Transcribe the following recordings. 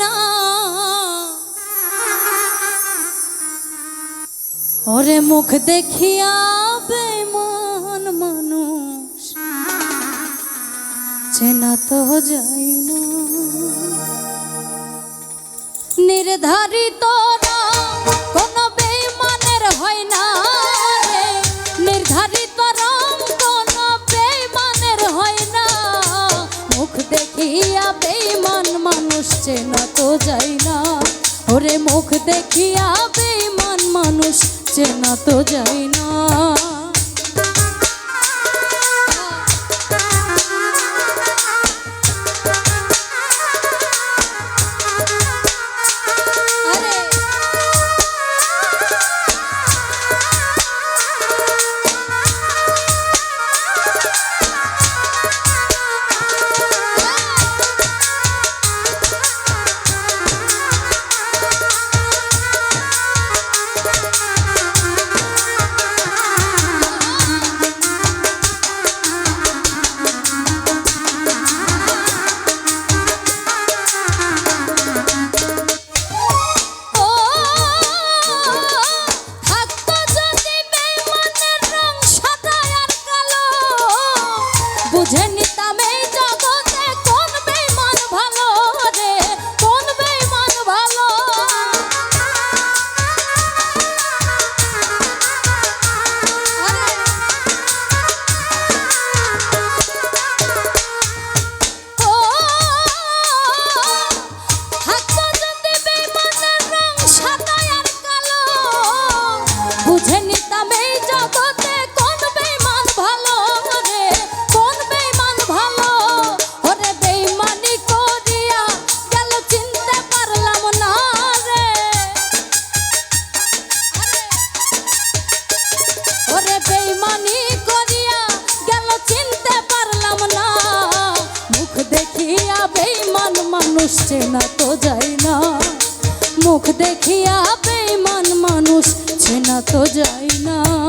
না। ওরে মুখ দেখিয়া বেমান মানুষ চেনা তো যাই না। নির্ধারিত চেনা তো যাই না। ওরে মুখ দেখিয়া বেমান মানুষ চেনা তো যাই না। দেখিয়া বেইমান মানুষ চেনা তো যায় না। মুখ দেখিয়া বেইমান মানুষ চেনা তো যায় না।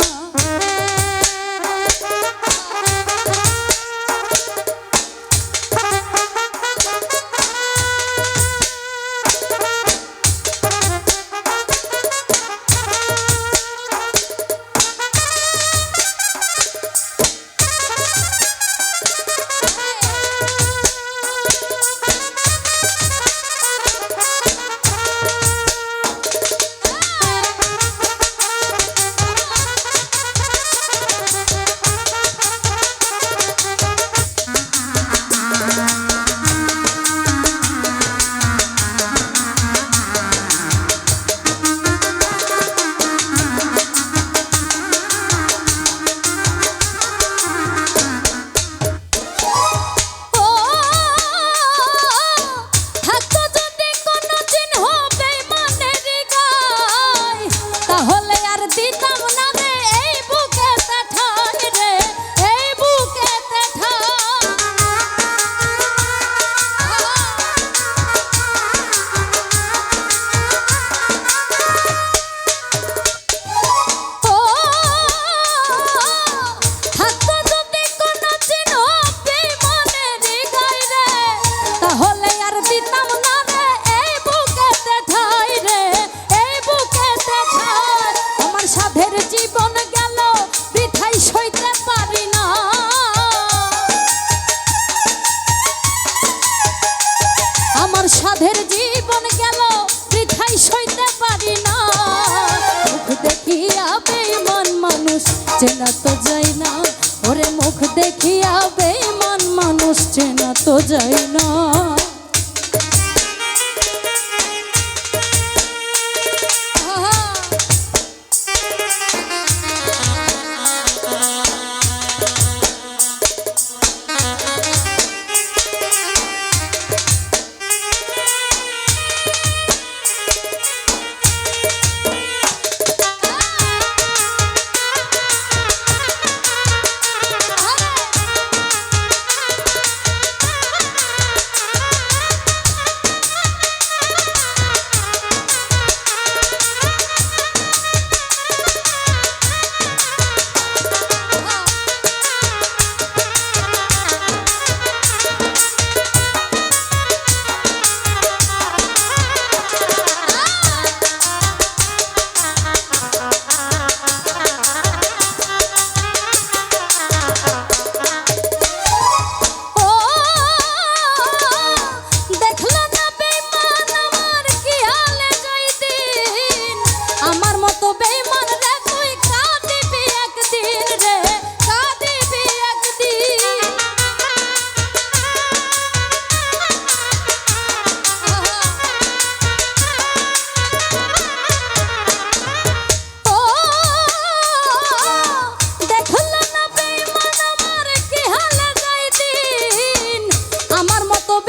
জীবন পারি না। আমার সাধের জীবন গেল পারি না। মানুষ, চেনা তো যায় না। ওরে মুখ দেখিয়া বেইমান মানুষ, চেনা তো যায় না।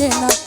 মানুষ চেনা